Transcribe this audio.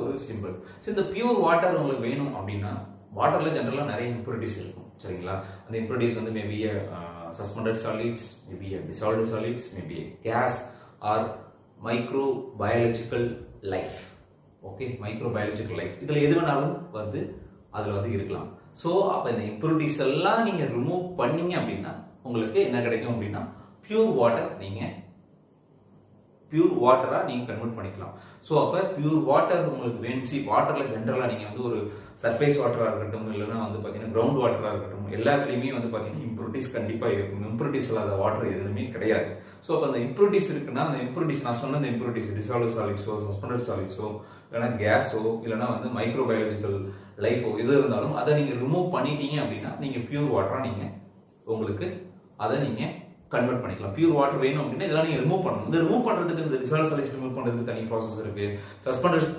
ஒரு simple so இந்த pure water உங்களுக்கு வேணும் அப்படின்னா வாட்டர்ல ஜென்ரலாக நிறைய இம்ப்யூரிட்டிஸ் இருக்கும். சரிங்களா? அந்த இம்ப்யூரிட்டிஸ் வந்து maybe suspended solids maybe dissolved solids maybe gas or microbiological life okay microbiological life இதில் எது வேணாலும் வந்து அதுல வந்து இருக்கலாம். ஸோ அப்போ இந்த இம்ப்யூரிட்டிஸ் எல்லாம் நீங்க ரிமூவ் பண்ணீங்க அப்படின்னா உங்களுக்கு என்ன கிடைக்கும் அப்படின்னா பியூர் வாட்டர் நீங்க பியூர் வாட்டராக நீங்கள் கன்வெர்ட் பண்ணிக்கலாம். ஸோ அப்போ பியூர் வாட்டர் உங்களுக்கு வேணும் வாட்டரில் ஜென்ரலாக நீங்கள் வந்து ஒரு சர்ஃபேஸ் வாட்டராக இருக்கட்டும் இல்லைன்னா வந்து பார்த்தீங்கன்னா கிரவுண்ட் வாட்டராக இருக்கட்டும் எல்லாத்துலேயுமே வந்து பார்த்தீங்கன்னா இம்ப்ரூட்டிஸ் கண்டிப்பாக இருக்கும். இம்ப்ரூட்டிஸ் இல்லாத வாட்டர் எதுவுமே கிடையாது. ஸோ அப்போ அந்த இம்ப்ரூட்டிஸ் இருக்குன்னா அந்த இம்ப்ரூட்டிஸ் நான் சொன்ன அந்த இம்ப்ரூட்டிஸ் டிசால்வ் சாலிட்ஸோ சஸ்பெண்டட் சாலிட்ஸோ இல்லைன்னா கேஸோ இல்லைன்னா வந்து மைக்ரோ பயாலஜிக்கல் லைஃபோ எது இருந்தாலும் அதை நீங்கள் ரிமூவ் பண்ணிட்டீங்க அப்படின்னா நீங்கள் பியூர் வாட்டராக நீங்கள் உங்களுக்கு அதை நீங்கள் கன்வெர்ட் பண்ணிக்கலாம். பியூர் வாட்டர் வேணும் அப்படின்னா இதெல்லாம் நீங்கள் ரிமூவ் பண்ணணும். இந்த ரிமூவ் பண்ணுறதுக்கு இந்த ரிசல்ட் செலக்ஷன் ரிமூவ் பண்ணுறதுக்கு தனி ப்ராசஸ் இருக்கு. சஸ்பெண்டர்ஸ்